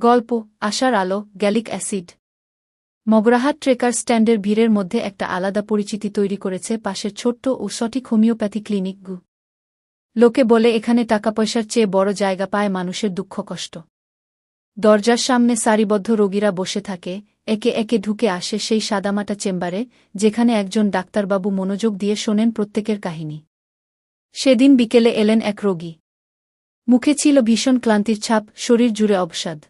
গল্প, আশার আলো, গ্যালিক অ্যাসিড। মগরাহাট ট্রেকার স্ট্যান্ডের ভিড়ের মধ্যে একটা আলাদা পরিচিতি তৈরি করেছে পাশের ছোট্ট ও সঠিক হোমিওপ্যাথি ক্লিনিক গু। লোকে বলে এখানে টাকা পয়সার চেয়ে বড় জায়গা পায় মানুষের দুঃখ কষ্ট। দরজার সামনে সারিবদ্ধ রোগীরা বসে থাকে, একে একে ঢুকে আসে সেই সাদামাটা চেম্বারে, যেখানে একজন ডাক্তারবাবু মনোযোগ দিয়ে শোনেন প্রত্যেকের কাহিনী। সেদিন বিকেলে এলেন এক রোগী। মুখে ছিল ভীষণ ক্লান্তির ছাপ, শরীর জুড়ে অবসাদ।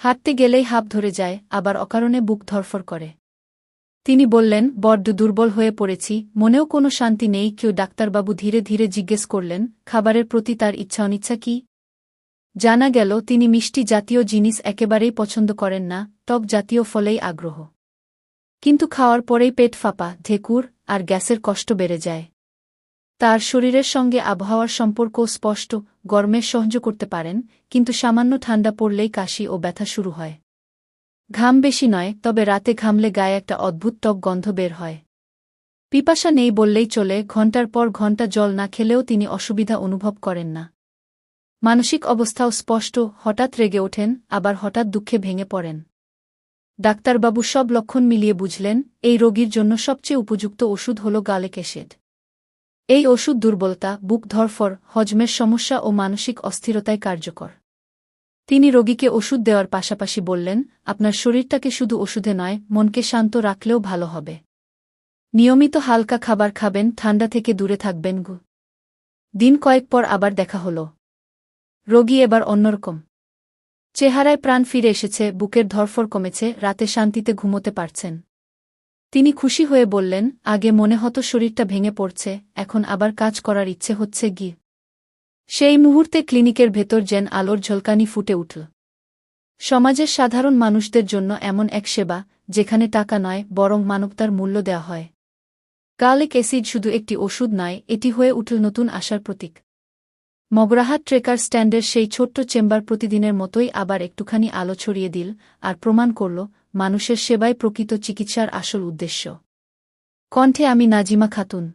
হাঁটতে গেলেই হাঁপ ধরে যায়, আবার অকারণে বুক ধরফর করে। তিনি বললেন, বড্ড দুর্বল হয়ে পড়েছি, মনেও কোনো শান্তি নেই, কেউ ডাক্তারবাবু ধীরে ধীরে জিজ্ঞেস করলেন, খাবারের প্রতি তার ইচ্ছা অনিচ্ছা কি? জানা গেল, তিনি মিষ্টি জাতীয় জিনিস একেবারেই পছন্দ করেন না টক জাতীয় ফলেই আগ্রহ। কিন্তু খাওয়ার পরেই পেট ফাঁপা ধেকুর আর গ্যাসের কষ্ট বেড়ে যায়। তার শরীরের সঙ্গে আবহাওয়ার সম্পর্ক স্পষ্ট গরমের সহ্য করতে পারেন, কিন্তু সামান্য ঠান্ডা পড়লেই কাশি ও ব্যথা শুরু হয়। ঘাম বেশি নয়, তবে রাতে ঘামলে গায়ে একটা অদ্ভুত টক গন্ধ বের হয়। পিপাসা নেই বললেই চলে, ঘণ্টার পর ঘণ্টা জল না খেলেও তিনি অসুবিধা অনুভব করেন না। মানসিক অবস্থাও স্পষ্ট, হঠাৎ রেগে ওঠেন, আবার হঠাৎ দুঃখে ভেঙে পড়েন। ডাক্তারবাবু সব লক্ষণ মিলিয়ে বুঝলেন, এই রোগীর জন্য সবচেয়ে উপযুক্ত ওষুধ হল গালেক অ্যাসিড এই ওষুধ দুর্বলতা, বুক ধরফর হজমের সমস্যা ও মানসিক অস্থিরতায় কার্যকর। তিনি রোগীকে ওষুধ দেওয়ার পাশাপাশি বললেন, আপনার শরীরটাকে শুধু ওষুধে নয়, মনকে শান্ত রাখলেও ভালো হবে। নিয়মিত হালকা খাবার খাবেন, ঠান্ডা থেকে দূরে থাকবেন, গু। দিন কয়েক পর আবার দেখা হল। রোগী এবার অন্যরকম। চেহারায় প্রাণ ফিরে এসেছে, বুকের ধরফর কমেছে, রাতে শান্তিতে ঘুমোতে পারছেন। তিনি খুশি হয়ে বললেন, আগে মনে হতো শরীরটা ভেঙে পড়ছে, এখন আবার কাজ করার ইচ্ছে হচ্ছে গি। সেই মুহূর্তে ক্লিনিকের ভেতর যেন আলোর ঝলকানি ফুটে উঠল। সমাজের সাধারণ মানুষদের জন্য এমন এক সেবা, যেখানে টাকা নয়, বরং মানবতার মূল্য দেওয়া হয়। গার্লিক অ্যাসিড শুধু একটি ওষুধ নয়, এটি হয়ে উঠল নতুন আশার প্রতীক। মগরাহাট ট্রেকার স্ট্যান্ডের সেই ছোট্ট চেম্বার প্রতিদিনের মতোই আবার একটুখানি আলো ছড়িয়ে দিল আর প্রমাণ করল মানুষের সেবাই প্রকৃত চিকিৎসার আসল উদ্দেশ্য। কণ্ঠে আমি নাজিমা খাতুন।